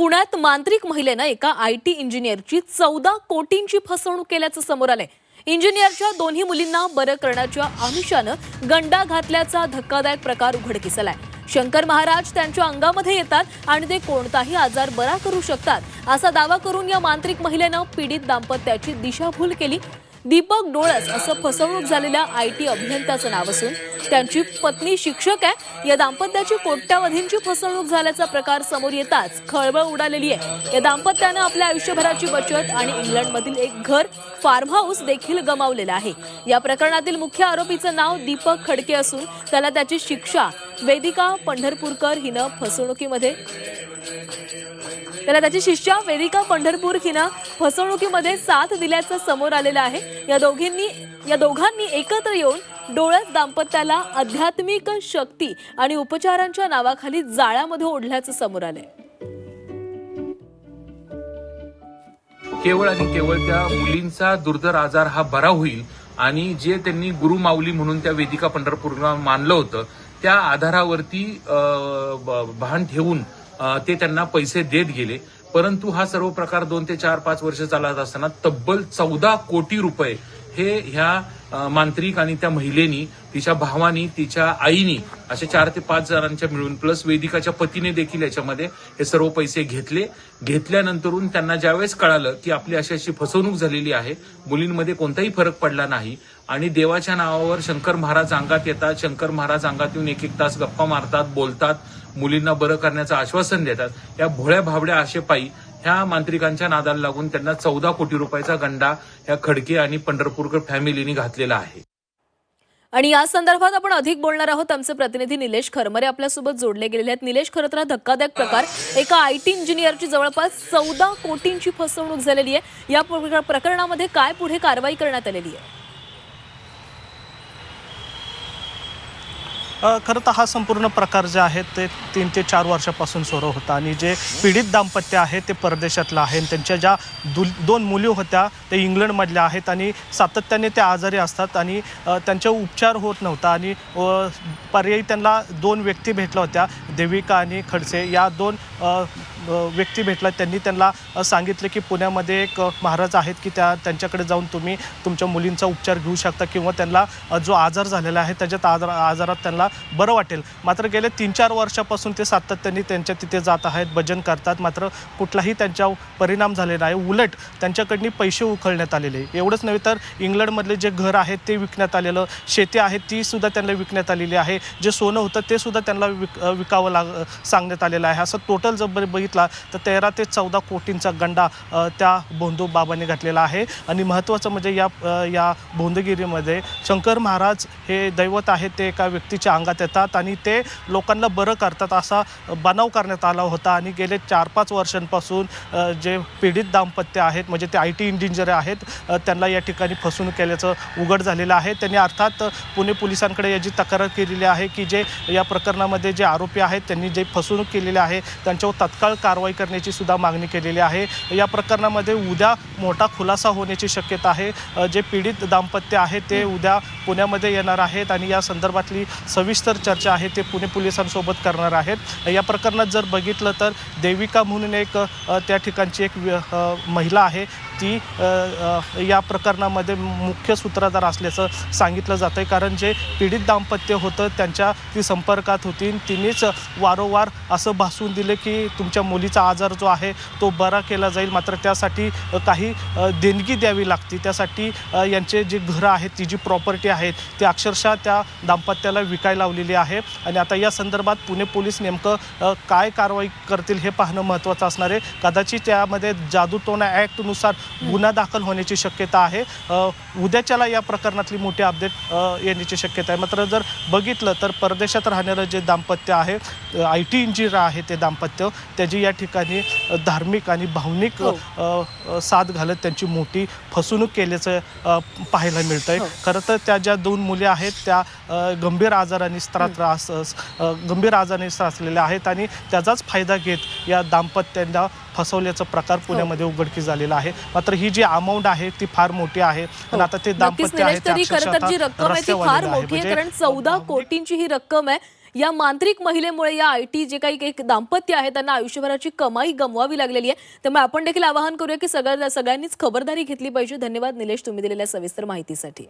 पुण्यात मांत्रिक महिलेनं एका आय टी इंजिनियरची चौदा कोटींची फसवणूक केल्याचं समोर आलंय. इंजिनियरच्या दोन्ही मुलींना बरं करण्याच्या आमिषानं गंडा घातल्याचा धक्कादायक प्रकार उघडकीस आलाय शंकर महाराज त्यांच्या अंगामध्ये येतात आणि ते कोणताही आजार बरा करू शकतात. असा दावा करून या मांत्रिक महिलेनं पीडित दाम्पत्याची दिशाभूल केली. दीपक डोळस असं फसवणूक झालेल्या आय टी अभियंत्याचं नाव असून त्यांची पत्नी शिक्षक आहे. या दाम्पत्याची कोट्यावधींची फसवणूक झाल्याचा प्रकार समोर येताच खळबळ उडालेली आहे. या दाम्पत्यानं आपल्या आयुष्यभराची बचत आणि इंग्लंडमधील एक घर फार्म हाऊस देखील गमावलेलं आहे. या प्रकरणातील मुख्य आरोपीचं नाव दीपक खडके असून त्याला त्याची शिक्षा वेदिका पंढरपूरकर हिनं फसवणुकीमध्ये त्याला त्याची शिष्या वेदिका पंढरपूर हिनं फसवणुकीमध्ये साथ दिल्याचं समोर आलेलं आहे. या दोघींनी या दोघांनी एकत्र येऊन डोळस दाम्पत्याला आध्यात्मिक शक्ती आणि उपचारांच्या नावाखाली जाळ्यामध्ये ओढल्याचं समोर आलंय. केवळ आणि केवळ त्या मुलींचा दुर्धर आजार हा बरा होईल आणि जे त्यांनी गुरु माऊली म्हणून त्या वेदिका पंढरपूरला मानलं होतं त्या आधारावरती अं, भान ठेवून ते त्यांना पैसे देत गेले. परंतु हा सर्व प्रकार दोन ते चार पाच वर्ष चालत असताना तब्बल चौदा कोटी रुपये हे ह्या मांत्रिक आणि त्या महिलेनी तिच्या भावानी तिच्या आईनी अशा चार ते पाच जणांच्या मिळून प्लस वेदिकाच्या पतीने देखील याच्यामध्ये हे सर्व पैसे घेतले. घेतल्यानंतरून त्यांना ज्यावेळेस कळालं की आपली अशी अशी फसवणूक झालेली आहे मुलींमध्ये कोणताही फरक पडला नाही आणि देवाच्या नावावर शंकर महाराज अंगात येतात. शंकर महाराज अंगात येऊन एक एक तास गप्पा मारतात बोलतात मुलींना बरं करण्याचं आश्वासन देतात. या भोळ्या भाबड्या आशेपायी ह्या मांत्रिकांच्या नादाला लागून त्यांना चौदा कोटी रुपयाचा गंडा ह्या खडके आणि पंढरपूरकर फॅमिलीनी घातलेला आहे. आणि या संदर्भात आपण अधिक बोलणार आहोत. आमचे प्रतिनिधी निलेश खरमरे आपल्यासोबत जोडले गेलेले आहेत. निलेश खरं तर हा धक्कादायक प्रकार. एका आय टी इंजिनियरची जवळपास चौदा कोटींची फसवणूक झालेली आहे. या प्रकरणामध्ये काय पुढे कारवाई करण्यात आलेली आहे? खरं तर हा संपूर्ण प्रकार जे आहे ते तीन ते चार वर्षापासून सुरू होता आणि जे पीडित दाम्पत्य आहे ते परदेशातलं आहे आणि त्यांच्या ज्या दु दोन मुली होत्या ते इंग्लंडमधल्या आहेत आणि सातत्याने ते आजारी असतात आणि अ, त्यांचा उपचार होत नव्हता आणि पर्यायी त्यांना दोन व्यक्ती भेटल्या होत्या देविका आणि खडसे. या दोन व्यक्ती भेटला त्यांनी त्यांना सांगितले की पुण्यामध्ये एक महाराज आहेत की त्या त्यांच्याकडे जाऊन तुम्ही तुमच्या मुलींचा उपचार घेऊ शकता किंवा त्यांना जो आजार झालेला आहे त्याच्यात आजार आजारात त्यांना बरं वाटेल. मात्र गेले तीन चार वर्षापासून ते सातत्याने त्यांच्या तिथे जात आहेत भजन करतात. मात्र कुठलाही त्यांच्यावर परिणाम झालेला आहे उलट त्यांच्याकडनी पैसे उखळण्यात आलेले. एवढंच नव्हे तर इंग्लंडमधले जे घर आहेत ते विकण्यात आलेलं शेती आहे ती सुद्धा त्यांना विकण्यात आलेली आहे. जे सोनं होतं ते सुद्धा त्यांना विक विकावं लाग सांगण्यात आलेलं आहे. असं टोटल जर बघितला तर तेरा ते चौदा कोटींचा गंडा त्या भोंदू बाबांनी घातलेला आहे. आणि महत्त्वाचं म्हणजे या या भोंदगिरीमध्ये शंकर महाराज हे दैवत आहे ते एका व्यक्तीच्या अंगात येतात आणि ते लोकांना बरं करतात असा बनाव करण्यात आला होता. आणि गेले चार पाच वर्षांपासून जे पीडित दाम्पत्य आहेत म्हणजे ते आय टी इंजिनियर आहेत त्यांना या ठिकाणी फसवणूक केल्याचं उघड झालेलं आहे. त्यांनी अर्थात पुणे पोलिसांकडे याची तक्रार केलेली आहे की जे या प्रकरणामध्ये जे आरोपी आहेत त्यांनी जे फसवणूक केलेली आहे त्यांच्यावर तत्काळ कारवाई करण्याची सुद्धा मागणी केलेली आहे. या प्रकरणामध्ये उद्या मोठा खुलासा होण्याची शक्यता आहे. जे पीडित दाम्पत्य आहे ते उद्या पुण्यामध्ये येणार आहेत आणि या संदर्भातली सविस्तर चर्चा आहे ते पुणे पोलिसांसोबत करणार आहेत. या प्रकरणात जर बघितलं तर देविका म्हणून एक त्या ठिकाणची एक व्य- महिला आहे. ती या प्रकरणामध्ये मुख्य सूत्रधार असल्याचं सांगितलं जातं आहे कारण जे पीडित दाम्पत्य होतं त्यांच्या ती संपर्कात होती. आणि तिनेच वारंवार असं भासून दिले की तुमच्या मुलीचा आजार जो आहे तो बरा केला जाईल. मात्र त्यासाठी काही देणगी द्यावी लागते. त्यासाठी यांचे जे घरं आहेत ती जी प्रॉपर्टी आहे आहेत. ती अक्षरशः त्या दाम्पत्याला विकायला लावलेली आहे. आणि आता या संदर्भात पुणे पोलीस नेमकं काय कारवाई करतील हे पाहणं महत्त्वाचं असणार आहे. कदाचित त्यामध्ये जादूटोणा ॲक्टनुसार गुन्हा दाखल होण्याची शक्यता आहे. उद्याच्याला या प्रकरणातली मोठी अपडेट येण्याची शक्यता आहे. मात्र जर बघितलं तर परदेशात राहणारं जे दाम्पत्य आहे आय टी इंजिनियर आहे ते दाम्पत्य त्याची या ठिकाणी धार्मिक आणि भावनिक हो. साथ घालत त्यांची मोठी फसवणूक केल्याचं पाहायला मिळतंय. हो. खरं तर त्या ज्या दोन मुली आहेत त्या गंभीर आजाराने त्रास गंभीर आजाराने त्रासलेल्या आहेत आणि त्याचाच फायदा घेत या दाम्पत्यांना फसवल्याचा प्रकार हो. पुण्यामध्ये उघडकीस झालेला आहे. मात्र ही जी अमाऊंट आहे ती फार मोठी आहे. आणि आता ते दाम्पत्य आहे म्हणजे कारण चौदा कोटींची ही रक्कम आहे. या मांत्रिक महिलेमुळे या आय टी जे काही दाम्पत्य आहे त्यांना आयुष्यभराची कमाई गमवावी लागलेली आहे. त्यामुळे आपण देखील आवाहन करूया की सगळ्या सगळ्यांनीच खबरदारी घेतली पाहिजे. धन्यवाद निलेश तुम्ही दिलेल्या सविस्तर माहितीसाठी.